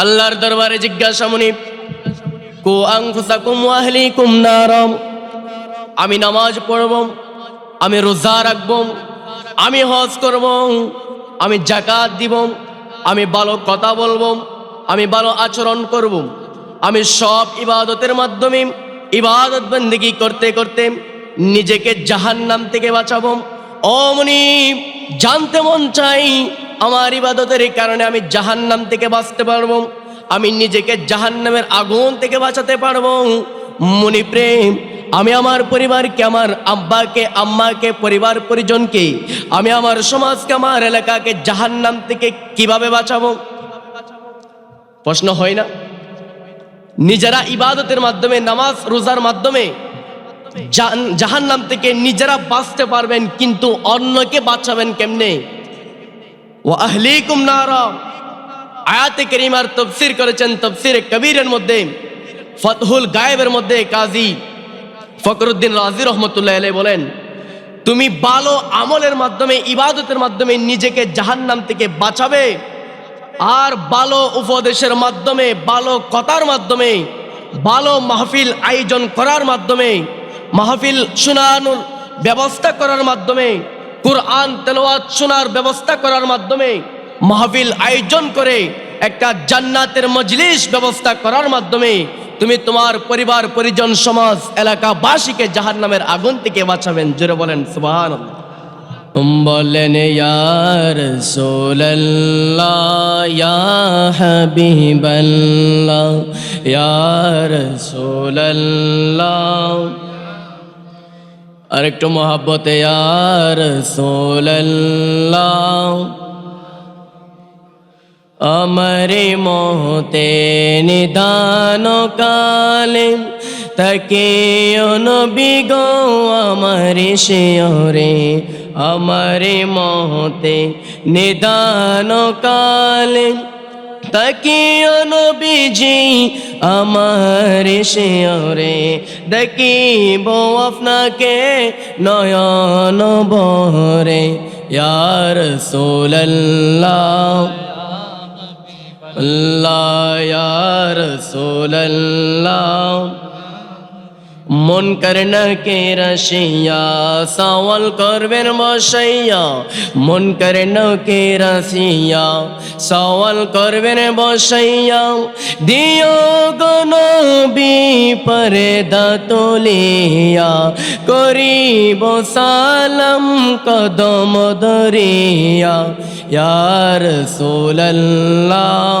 আল্লাহর দরবারে জিজ্ঞাসা মনি, কু আনফুসাকুম ওয়া আহলিকুম নারাম? আমি নামাজ পড়ব, আমি রোজা রাখব, আমি হজ করব, আমি জাকাত দিব, আমি ভালো কথা বলব, আমি ভালো আচরণ করব, আমি সব ইবাদতের মাধ্যমে ইবাদত বন্দিগি করতে করতে নিজেকে জাহান্নাম থেকে বাঁচাবো। ও মনি, জানতে মন চাই আমার ইবাদতের এই কারণে আমি জাহান্নাম থেকে বাঁচতে পারব। আমি নিজেকে জাহান্নামের আগুন থেকে বাঁচাতে পারব। মনি প্রেম, আমি আমার পরিবারকে, আমার আব্বাকে, আম্মাকে, পরিবার পরিজনকে, আমি আমার সমাজকে, আমার এলাকাকে জাহান্নাম থেকে কীভাবে বাঁচাবো? প্রশ্ন হয় না। নিজেরা ইবাদতের মাধ্যমে, নামাজ, রোজার মাধ্যমে জাহান্নাম থেকে নিজেরা বাঁচতে পারবেন, কিন্তু অন্যকে বাঁচাবেন কেমনে? ও আহলিকুম নারা। আয়াতে করিমার তফসির করেছেন তফসির কবিরের মধ্যে, ফতহুল গায়েবের মধ্যে কাজী ফকরুদ্দিন রাজি রহমতুল্লাহ আলাই বলেন, তুমি ভালো আমলের মাধ্যমে, ইবাদতের মাধ্যমে নিজেকে জাহান্নাম থেকে বাঁচাবে আর ভালো উপদেশের মাধ্যমে, ভালো কথার মাধ্যমে, ভালো মাহফিল আয়োজন করার মাধ্যমে, মাহফিল শোনানোর ব্যবস্থা করার মাধ্যমে কোরআন তেলাওয়াত শোনার ব্যবস্থা করার মাধ্যমে মাহফিল আয়োজন করে একটা জান্নাতের মজলিস ব্যবস্থা করার মাধ্যমে তুমি তোমার পরিবার, পরিজন, সমাজ, এলাকাবাসীকে জাহান্নামের আগুন থেকে বাঁচাবেন। জোরে বলেন, সুবহানাল্লাহ। বলেন ইয়ার সোল্লাহ ইয়ার সোল্লাহ আর একটু মহাব্বতে ইয়ার সোল্লাহ আমারে মহতে নিদান কালে তাকে অনবিগ আমারে শিয়রে আমারে মহতে নিদান কালে তাকে নবীজি আমার শিয়রে দেখিব আপনাকে নয়ন বরে ইয়ার সোল্লাহ আল্লাহ ইয়ার সোল্লাহ মন করন কে রসিয়া সওয়াল করবেন বসাইয়া। মন করন কে রসিয়া সওয়াল করবেন বসাইয়া। দিও গনবি পরে দাতলিয়া করিব সালাম কদম দরিয়া ইয়ার সোল্লাহ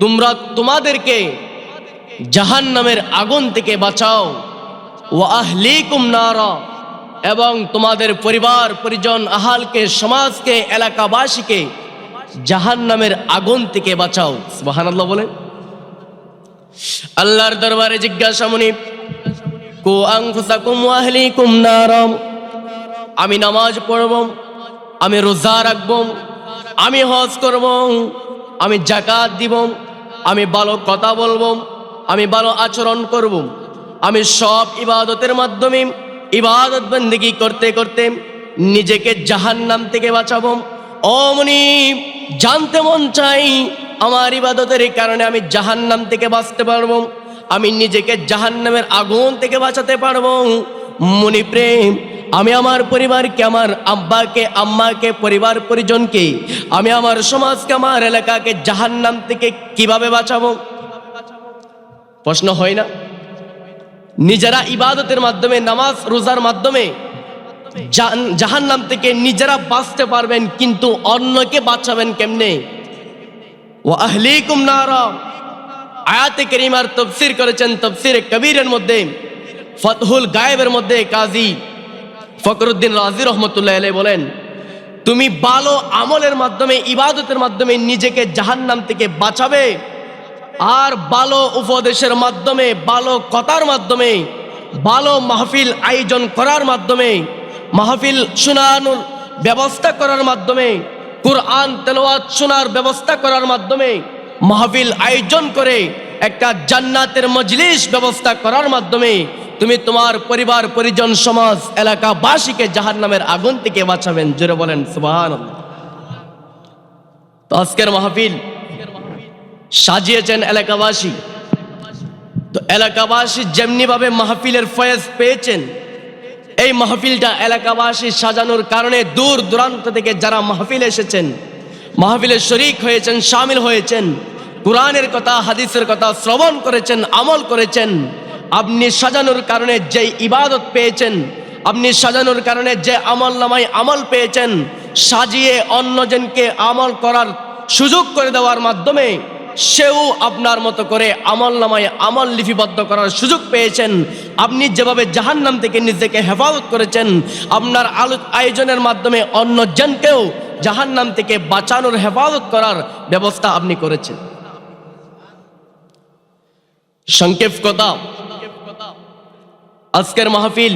তোমরা তোমাদেরকে জাহান নামের আগুন থেকে বাঁচাও। ও আহলিকুম এবং তোমাদের পরিবার, পরিজন, আহালকে, সমাজকে, এলাকাবাসীকে জাহান নামের আগুন থেকে বাঁচাও। সুবহানাল্লাহ বলেন আল্লাহর দরবারে জিজ্ঞাসা মনি, কু আনফুসাকুম ওয়া আহলিকুম নারাম আমি নামাজ পড়ব, আমি রোজা রাখব, আমি হজ করব, আমি জাকাত দিব আমি ভালো কথা বলব, আমি ভালো আচরণ করব, আমি সব ইবাদতের মাধ্যমে ইবাদত বন্দিগি করতে করতে নিজেকে জাহান্নাম থেকে বাঁচাবো। অমনি জানতে মন চাই আমার ইবাদতের কারণে আমি জাহান্নাম থেকে বাঁচতে পারব, আমি নিজেকে জাহান্নামের আগুন থেকে বাঁচাতে পারব। মনি প্রেম আমি আমার পরিবারকে, আমার আব্বাকে, আম্মাকে, পরিবার পরিজনকে, আমি আমার সমাজকে, আমার এলাকাকে জাহান্নাম থেকে কীভাবে বাঁচাবো? প্রশ্ন হয় না। নিজেরা ইবাদতের মাধ্যমে, নামাজ, রোজার মাধ্যমে জাহান্নাম থেকে নিজেরা বাঁচতে পারবেন, কিন্তু অন্যকে বাঁচাবেন কেমনে? ও আহলিকুম নারা। আয়াতে করিমার তফসির করেছেন তফসির কবিরের মধ্যে, ফতহুল গায়েবের মধ্যে কাজী ফকরুদ্দিন রাজি রহমতুল্লাহ আলাই বলেন, তুমি ভালো আমলের মাধ্যমে, ইবাদতের মাধ্যমে নিজেকে জাহান্নাম থেকে বাঁচাবে আর ভালো উপদেশের মাধ্যমে, ভালো কথার মাধ্যমে, ভালো মাহফিল আয়োজন করার মাধ্যমে, মাহফিল শোনানোর ব্যবস্থা করার মাধ্যমে, কুরআন তেলাওয়াত শোনার ব্যবস্থা করার মাধ্যমে, মাহফিল আয়োজন করে একটা জান্নাতের মজলিস ব্যবস্থা করার মাধ্যমে তুমি তোমার পরিবার, পরিজন, সমাজ, এলাকাবাসীকে জাহান নামের আগুন থেকে বাঁচাবেন। জোরে বলেন সুবাহান তো আজকের মাহফিল সাজিয়েছেন এলাকাবাসী। তো এলাকাবাসী যেমনিভাবে মাহফিলের ফয়েজ পেয়েছেন, এই মাহফিলটা এলাকাবাসী সাজানোর কারণে দূর দূরান্ত থেকে যারা মাহফিল এসেছেন, মাহফিলে শরিক হয়েছেন, সামিল হয়েছেন, কোরআনের কথা, হাদিসের কথা শ্রবণ করেছেন, আমল করেছেন আপনি সাজানোর কারণে যে ইবাদত পেয়েছেন, আপনি সাজানোর কারণে যে আমল নামায় আমল পেয়েছেন, সাজিয়ে অন্যজনকে আমল করার সুযোগ করে দেওয়ার মাধ্যমে সেও আপনার মতো করে আমল নামায় আমল লিপিবদ্ধ করার সুযোগ পেয়েছেন। আপনি যেভাবে জাহান্নাম থেকে নিজেকে হেফাজত করেছেন, আপনার আলো আয়োজনের মাধ্যমে অন্যজনকেও জাহান্নাম থেকে বাঁচানোর হেফাজত করার ব্যবস্থা আপনি করেছেন। সংক্ষেপ কথা আজকের মাহফিল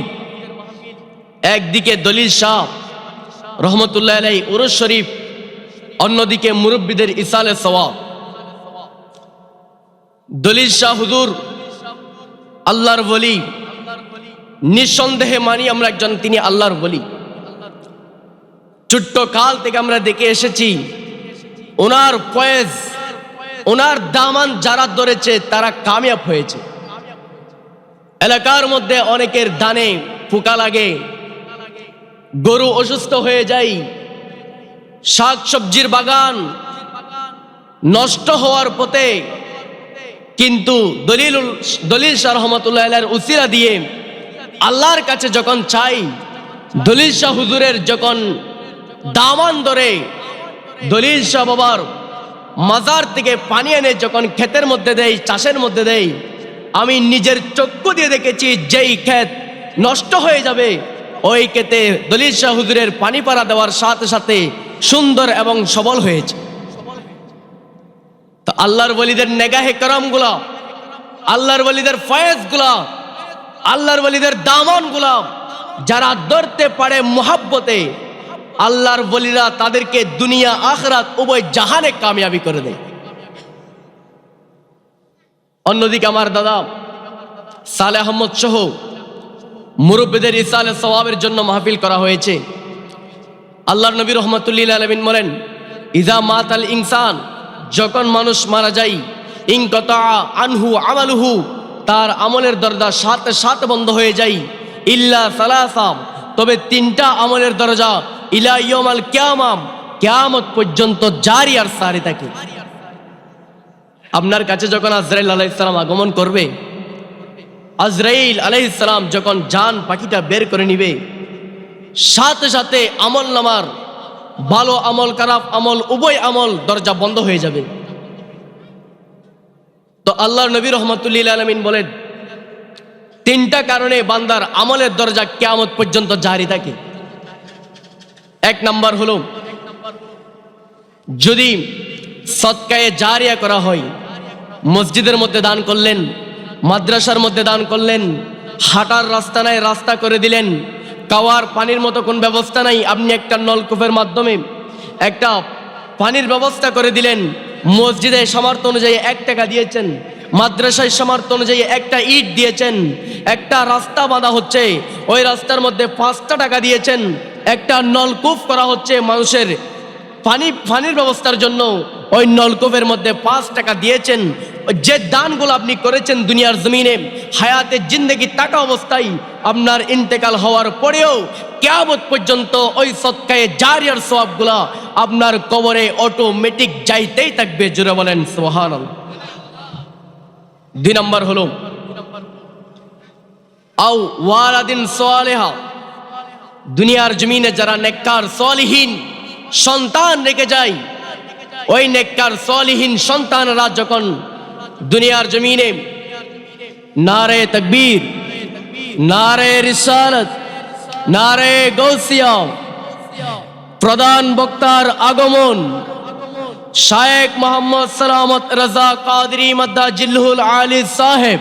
একদিকে দলিল শাহ রহমতুল্লাহ আলাই উরুস শরীফ, অন্যদিকে মুরব্বীদের ইসালে সওয়াব। দলিল শাহ হুজুর, আল্লাহর বলি নিঃসন্দেহে মানি আমরা একজন, তিনি আল্লাহর বলি ছোট্ট কাল থেকে আমরা দেখে এসেছি, ওনার ফয়েজ, ওনার দামান যারা ধরেছে, তারা কামিয়াব হয়েছে। এলাকার মধ্যে অনেকের দানে পোকা লাগে। গরু অসুস্থ হয়ে যায়। শাক সবজির বাগান নষ্ট হওয়ার পথে কিন্তু দলিল দলিল শাহ রহমতুল্লাহ উসিরা দিয়ে আল্লাহর কাছে যখন চাই, দলিল শাহ হুজুরের যখন দামান ধরে, দলিল শাহ বাবার মাজার থেকে পানি এনে যখন ক্ষেতের মধ্যে দেয়, চাষের মধ্যে দেয় আমি নিজের চক্ষু দিয়ে দেখেছি, যেই ক্ষেত নষ্ট হয়ে যাবে, ওই ক্ষেতে দলিল শাহ হুজুরের পানি পাড়া দেওয়ার সাথে সাথে সুন্দর এবং সবল হয়েছে। তো আল্লাহর বলিদের নেগাহে করমগুলা, আল্লাহর বলিদের ফয়েজগুলা, আল্লাহর বলিদের দামনগুলা, যারা ধরতে পারে মোহাব্বতে, আল্লাহর বলিরা তাদেরকে দুনিয়া, আখরাত, উভয় জাহানে কামিয়াবি করে দেয়। অন্যদিকে আমার দাদা সালে আহমদ সহ মুরব্বীদের ইসালে সওয়াবের জন্য মাহফিল করা হয়েছে। আল্লাহ নবী রহমতুল্লিল আলমিন বলেন ইজা মাত আল ইনসান, যখন মানুষ মারা যায়, ইনকতা আনহু আমালুহু, তার আমলের দরজা সাথে সাত বন্ধ হয়ে যায়, ইল্লা সালাসাম তবে তিনটা আমলের দরজা ইলা ইয়মাল কিয়ামাম, কিয়ামত পর্যন্ত জারি আর সারি থাকে। আপনার কাছে যখন আজরাইল আলাইসালাম আগমন করবে, আজরাইল আলাইসালাম যখন জান পাখিটা বের করে নিবে, সাথে সাথে আমল নামার ভালো আমল, খারাপ আমল, উভয় আমল দরজা বন্ধ হয়ে যাবে। তো আল্লাহ নবী রহমতুল্লিল আলমিন বলেন, তিনটা কারণে বান্দার আমলের দরজা কেয়ামত পর্যন্ত জারি থাকে। এক নাম্বার হলো, যদি সৎকায়ে জারিয়া করা হয় মসজিদের মধ্যে দান করলেন, মাদ্রাসার মধ্যে দান করলেন, হাঁটার রাস্তা নাই, রাস্তা করে দিলেন, কাওয়ার পানির মতো কোন ব্যবস্থা নাই, আপনি একটা নলকূপের মাধ্যমে একটা পানির ব্যবস্থা করে দিলেন, মসজিদে সামর্থ্য অনুযায়ী এক টাকা দিয়েছেন, মাদ্রাসায় সামর্থ্য অনুযায়ী একটা ইট দিয়েছেন, একটা রাস্তা বাঁধা হচ্ছে, ওই রাস্তার মধ্যে পাঁচটা টাকা দিয়েছেন, একটা নলকূপ করা হচ্ছে মানুষের পানি, পানির ব্যবস্থার জন্য ওই নলকূপের মধ্যে পাঁচ টাকা দিয়েছেন। যে দানগুলো আপনি করেছেন দুনিয়ার জমিনে হায়াতের জিন্দগি টাকা অবস্থায় আপনার ইন্তেকাল হওয়ার পরেও কেয়ামত পর্যন্ত ওই সৎকায়ে জারিয়ার সবগুলা আপনার কবরে অটোমেটিক যাইতেই থাকবে জুড়ে বলেন সোহান দুই নম্বর হলো, আও ওয়ালাদিন সোয়ালেহা, দুনিয়ার জমিনে যারা নেককার সলিহীন সন্তান রেখে যায় ওই নেককার সলিহীন সন্তানরা যখন দুনিয়ার জমিনে নারে তকবীর, নারে রিসালত, নারে গৌসিয়া প্রধান বক্তার আগমন, শায়েক মোহাম্মদ সালামত রাজা কাদরি মদ্দা জিল্লুল আলী সাহেব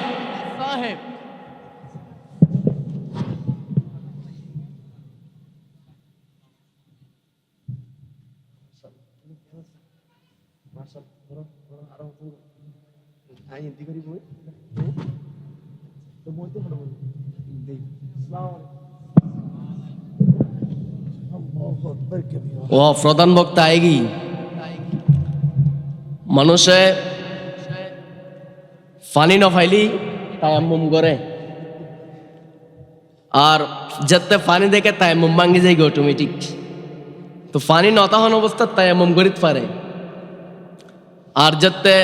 পারো দেই ও প্রধান বক্তা আয়েগি মানুষে ফানি নফাইলি তায়াম্মুম করে। আর যাতে ফানি দেখে তায়াম্মুম ভাঙ্গি যায় অটোমেটিক তো ফানি নতাহন অবস্থা, তায়াম্মুম করিতে পারে। আর যাতে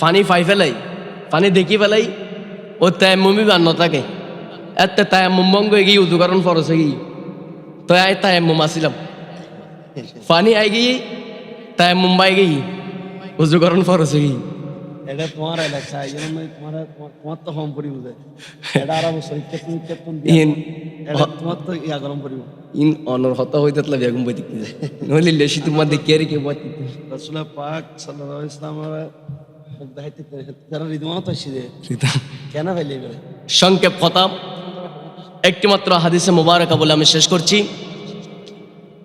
ফানি ফাই ফেলাই ফানি দেখি ফেলাই ও তায়াম্মুমি বান্ন থাকে এতে তায়াম্মুম ভঙ্গ গিয়ে উদুকরণ ফরসে গিয়ে তো আয় তায়াম্মুম আসিলাম ফানি আই গই তাই মুম্বাই গই উজুকরণ ফরস আর কেতন ইন অনর হতা হইতে তলা বেগম বই দিতে নলি লেশি তোমার দেখে রে কে বই রসুল পাক সাল্লাল্লাহু আলাইহি ইসলামের সংক্ষেপ কথা। একটিমাত্র হাদিসে মুবারকা বলে আমি শেষ করছি।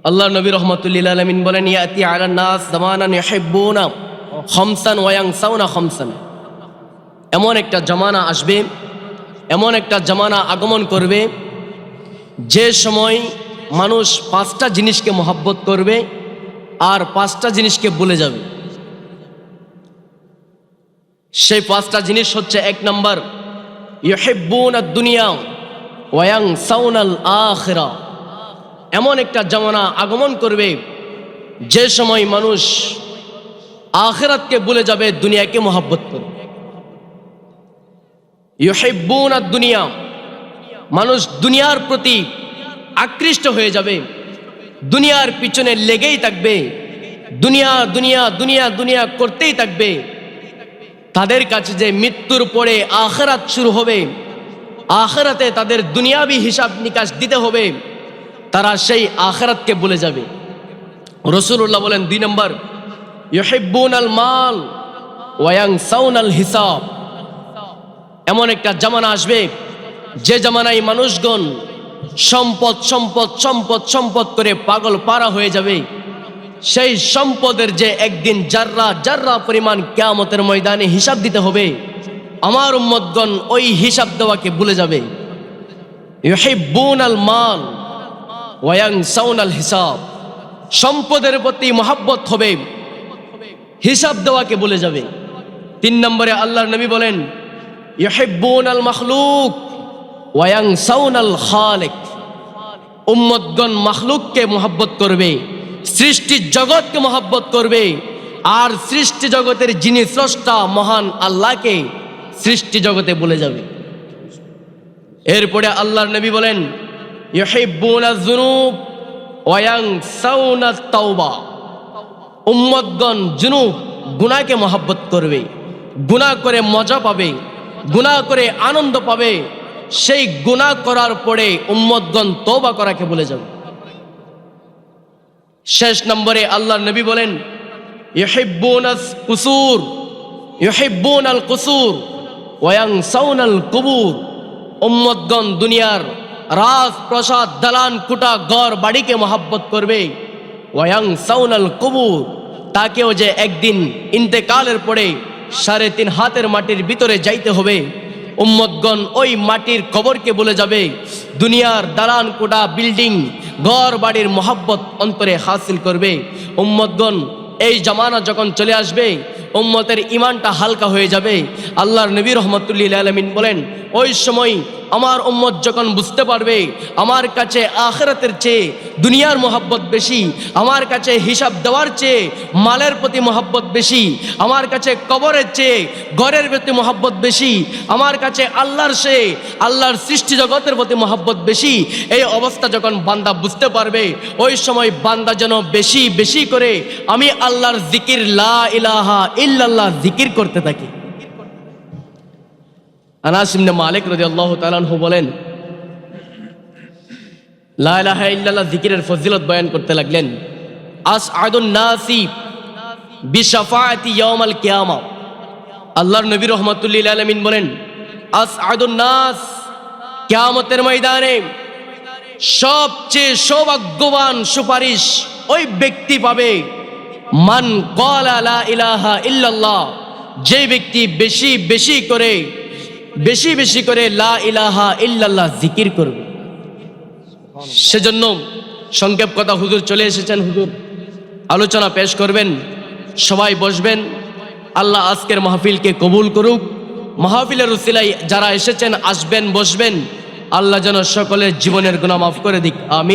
আল্লাহ নবী রহমতুল্লিল আলমিন বলেন, ইয়াতি আলা নাস জামানান ইউহিব্বুনা খামসান ওয়া ইয়ানসাউনা খামসান। এমন একটা জামানা আসবে, এমন একটা জামানা আগমন করবে, যে সময় মানুষ পাঁচটা জিনিসকে মহাব্বত করবে আর পাঁচটা জিনিসকে বলে যাবে। সেই পাঁচটা জিনিস হচ্ছে এক নম্বর দুনিয়া ওয়াং আখিরা এমন একটা জামানা আগমন করবে যে সময় মানুষ আখেরাতকে ভুলে যাবে, দুনিয়াকে মহাব্বত করবে। ইউহিব্বুন দুনিয়া, মানুষ দুনিয়ার প্রতি আকৃষ্ট হয়ে যাবে, দুনিয়ার পিছনে লেগেই থাকবে, দুনিয়া দুনিয়া দুনিয়া দুনিয়া করতেই থাকবে। তাদের কাছে যে মৃত্যুর পরে আখরাত শুরু হবে, আখরাতে তাদের দুনিয়াবি হিসাব নিকাশ দিতে হবে, তারা সেই আখরাতকে বলে যাবে। রসুল্লাহ বলেন দুই নম্বর ইহিব্বুন আল মাল ওয়াং সাউন আল হিসাব। এমন একটা জামানা আসবে, যে জামানায় মানুষগণ সম্পদ সম্পদ সম্পদ সম্পদ করে পাগল পারা হয়ে যাবে। সেই সম্পদের যে একদিন জাররা জাররা পরিমাণ কেয়ামতের ময়দানে হিসাব দিতে হবে, আমার উম্মতগণ ওই হিসাব দেওয়াকে ভুলে যাবে। আল মাল ওয়াং আল হিসাব। সম্পদের প্রতি মহাব্বত হবে, হিসাব দেওয়াকে ভুলে যাবে। তিন নম্বরে আল্লাহর নবী বলেন ইউহিব্বুন আল মখলুক ওয়াং সাউন খালেক। উম্মতগণ মখলুককে মহাব্বত করবে। সৃষ্টি জগৎকে মহাব্বত করবে, আর সৃষ্টি জগতের যিনি স্রষ্টা মহান আল্লাহকে সৃষ্টি জগতে বলে যাবে। এরপরে আল্লাহর নবী বলেন উম্মতগণ জুনুব গুনাহকে মহাব্বত করবে, গুনাহ করে মজা পাবে, গুনাহ করে আনন্দ পাবে। সেই গুনাহ করার পরে উম্মতগণ তৌবা করাকে বলে যাবে। শেষ নম্বরে আল্লাহর নবী বলেন ইহিব্বুনাস কুসুর ইহিব্বুন আল কুসুর ওয়াং সাউনাল কুবুর উম্মতগণ দুনিয়ার রাজ প্রসাদ দালান, কুটা গড় বাড়িকে মহাব্বত করবে। ওয়াং সাউনাল কুবুর তাকেও যে একদিন ইন্তেকালের পরে সাড়ে তিন হাতের মাটির ভিতরে যাইতে হবে। উম্মদগণ ওই মাটির কবরকে বলে যাবে, দুনিয়ার দালান, কোটা, বিল্ডিং ঘর বাড়ির মোহাব্বত অন্তরে হাসিল করবে। উম্মতগণ, এই জামানা যখন চলে আসবে, উম্মতের ইমানটা হালকা হয়ে যাবে। আল্লাহর নবী রহমতুল্লিল আলমিন বলেন, ওই সময় আমার উম্মত যখন বুঝতে পারবে আমার কাছে আখরাতের চেয়ে দুনিয়ার মোহাব্বত বেশি, আমার কাছে হিসাব দেওয়ার চেয়ে মালের প্রতি মোহাব্বত বেশি, আমার কাছে কবরের চেয়ে ঘরের প্রতি মোহাব্বত বেশি, আমার কাছে আল্লাহর সে আল্লাহর সৃষ্টি জগতের প্রতি মোহাব্বত বেশি, এই অবস্থা যখন বান্দা বুঝতে পারবে, ওই সময় বান্দা যেন বেশি বেশি করে আমি আল্লাহর জিকির লা ইলাহা ইল্লাল্লাহ জিকির করতে থাকি। আনাস ইবনে মালিক রাদিয়াল্লাহু তাআলা আনহু বলেন, লা ইলাহা ইল্লাল্লাহ জিকিরের ফজিলত বয়ান করতে লাগলেন, আসআদুন নাসি বিশাফায়াতি ইয়াউমাল কিয়ামা আল্লাহর নবী রহমতুল্লিল আলমিন বলেন আস নাস কিয়ামতের ময়দানে সবচেয়ে সৌভাগ্যবান সুপারিশ ওই ব্যক্তি পাবে, মান কলা ইলাহা ইল্লাল্লাহ যে ব্যক্তি বেশি বেশি করে বেশি বেশি করে লা ইলাহা ইল্লাল্লাহ জিকির করবে। সেজন্য সংক্ষেপ কথা হুজুর চলে এসেছেন হুজুর। আলোচনা পেশ করবেন, সবাই বসবেন। আল্লাহ আজকের মাহফিলকে কবুল করুক। মাহফিলের উসিলাই যারা এসেছেন, আসবেন, বসবেন। আল্লাহ যেন সকলের জীবনের গুণা মাফ করে দিক। আমি